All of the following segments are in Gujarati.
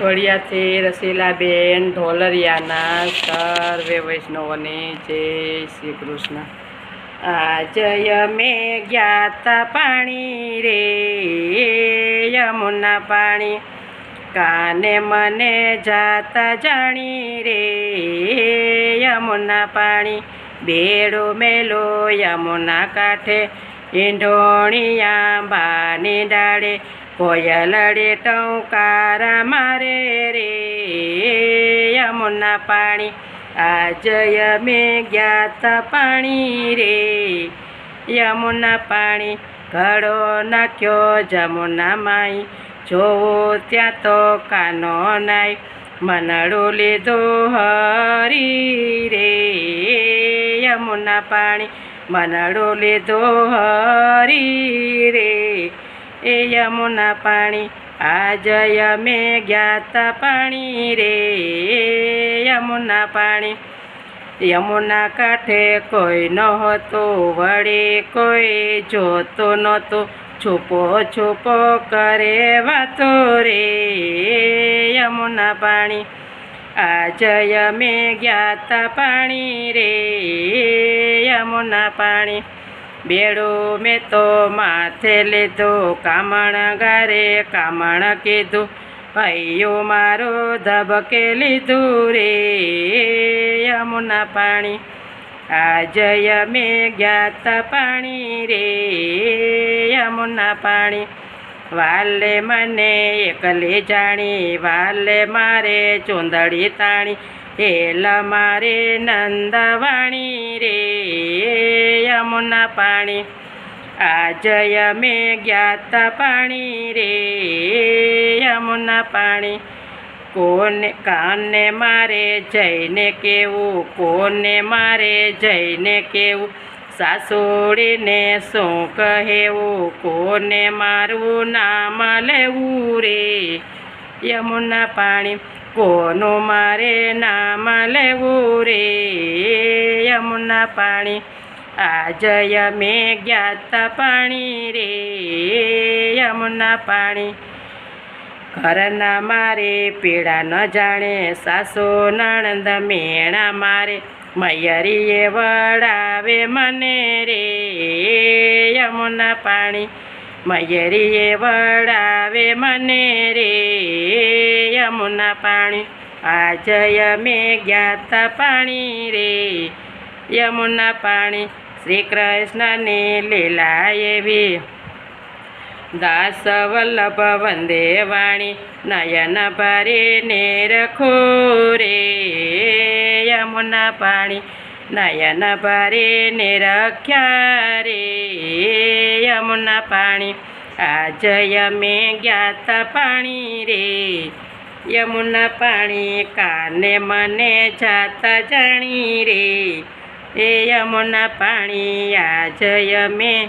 વડિયાથી રસીલાબેન ઢોલરિયાના સર્વે વૈષ્ણવને જય શ્રી કૃષ્ણ. આજય મેં જ્ઞાતા પાણી રે, યમુના પાણી. કાને મને જાતા જાણી રે, યમુના પાણી. બેડો મેલો યમુના કાંઠે ઈંઢોણિયા બાની ડાળે. કોયલડે ટંકારા મારે રે, યમુના પાણી. આજય મેં જ્ઞાતા પાણી રે, યમુના પાણી. ઘડો નાખ્યો જમુના માઈ. જોવો ત્યાં તો કાનો નાય મનડું લીધો હરી રે, યમુના પાણી. મનડું લીધો હરી રે. એ યમુના પાણી આજય મેં જ્ઞાત પાણી રે. યમુના પાણી, યમુના કાંઠે કોઈ નહોતો, વળે કોઈ જોતો નહોતો. છુપો છુપો કરે વાતો રે. યમુના પાણી આજય મેં જ્ઞાત પાણી રે. યમુના પાણી બેડું મેં તો માથે લીધું, કામણ ગારે કામણ કીધું, ભાઈઓ, મારો ધબકે લીધું રે યમુના પાણી. આજય મેં જ્ઞાતા પાણી રે યમુના પાણી. વાલે મને એકલી જાણી, વાલે મારે ચૂંદડી તાણી. હેલ મારે નંદવાણી રે યમુના પાણી. આજય મેં જ્ઞાત પાણી રે, યમુના પાણી. કોને કાને મારે જઈને કેવું, કોને મારે જઈને કેવું? સાસુડીને શું કહેવું? કોને મારું નામ લેવું રે? યમુના પાણી, કોનું મારે નામ લેવું રે? યમુના પાણી આજય મેં જ્ઞાતા પાણી રે, યમુના પાણી. ઘરના મારે પીડા ન જાણે, સાસુ, નણંદ, મેણા મારે. મયરીએ વડાવે મને રે, યમુના પાણી. મયરીએ વડાવે મને રે, યમુના પાણી. આજય મેં જ્ઞાતા પાણી રે યમુના પાણી શ્રી કૃષ્ણની લીલા એવી. દાસ વલ્લભ વંદે વાણી નયન ભરીને રખો રે યમુના પાણી નયન ભરીને રખ્યા રે. યમુના પાણી આજ યમે જ્ઞાત પાણી રે. યમુના પાણી કાને મને જાતા જાણી રે. એ યમુના પાણી આજ યમે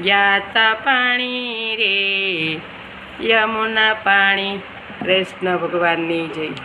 જ્ઞાતા પાણી રે. યમુના પાણી કૃષ્ણ ભગવાનની જય.